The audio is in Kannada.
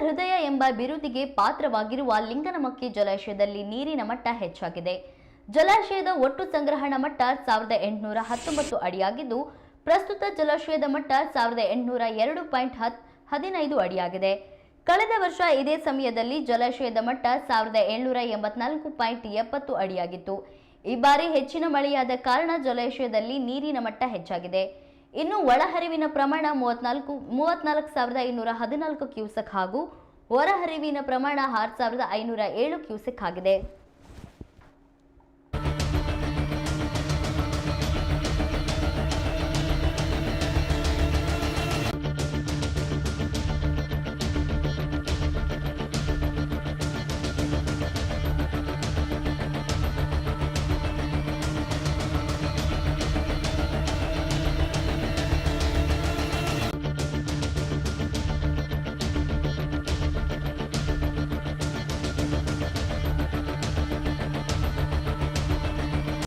ಹೃದಯ ಎಂಬ ಬಿರುದಿಗೆ ಪಾತ್ರವಾಗಿರುವ ಲಿಂಗನಮಕ್ಕಿ ಜಲಾಶಯದಲ್ಲಿ ನೀರಿನ ಮಟ್ಟ ಹೆಚ್ಚಾಗಿದೆ. ಜಲಾಶಯದ ಒಟ್ಟು ಸಂಗ್ರಹಣ ಮಟ್ಟ ಸಾವಿರದ ಎಂಟುನೂರ ಹತ್ತೊಂಬತ್ತು ಅಡಿಯಾಗಿದ್ದು, ಪ್ರಸ್ತುತ ಜಲಾಶಯದ ಮಟ್ಟ ಸಾವಿರದ ಎಂಟುನೂರ ಎರಡು ಪಾಯಿಂಟ್ ಹತ್ ಹದಿನೈದು ಅಡಿಯಾಗಿದೆ. ಕಳೆದ ವರ್ಷ ಇದೇ ಸಮಯದಲ್ಲಿ ಜಲಾಶಯದ ಮಟ್ಟ ಸಾವಿರದ ಏಳ್ನೂರ ಎಂಬತ್ನಾಲ್ಕು ಪಾಯಿಂಟ್ ಎಪ್ಪತ್ತು ಅಡಿಯಾಗಿತ್ತು. ಈ ಬಾರಿ ಹೆಚ್ಚಿನ ಮಳೆಯಾದ ಕಾರಣ ಜಲಾಶಯದಲ್ಲಿ ನೀರಿನ ಮಟ್ಟ ಹೆಚ್ಚಾಗಿದೆ. ಇನ್ನು ಒಳಹರಿವಿನ ಪ್ರಮಾಣ ಮೂವತ್ನಾಲ್ಕು ಮೂವತ್ನಾಲ್ಕು ಸಾವಿರದ ಐನೂರ ಹದಿನಾಲ್ಕು ಕ್ಯೂಸೆಕ್ ಹಾಗೂ ಹೊರಹರಿವಿನ ಪ್ರಮಾಣ ಆರು ಸಾವಿರದ ಐನೂರ ಏಳು ಕ್ಯೂಸೆಕ್ ಆಗಿದೆ.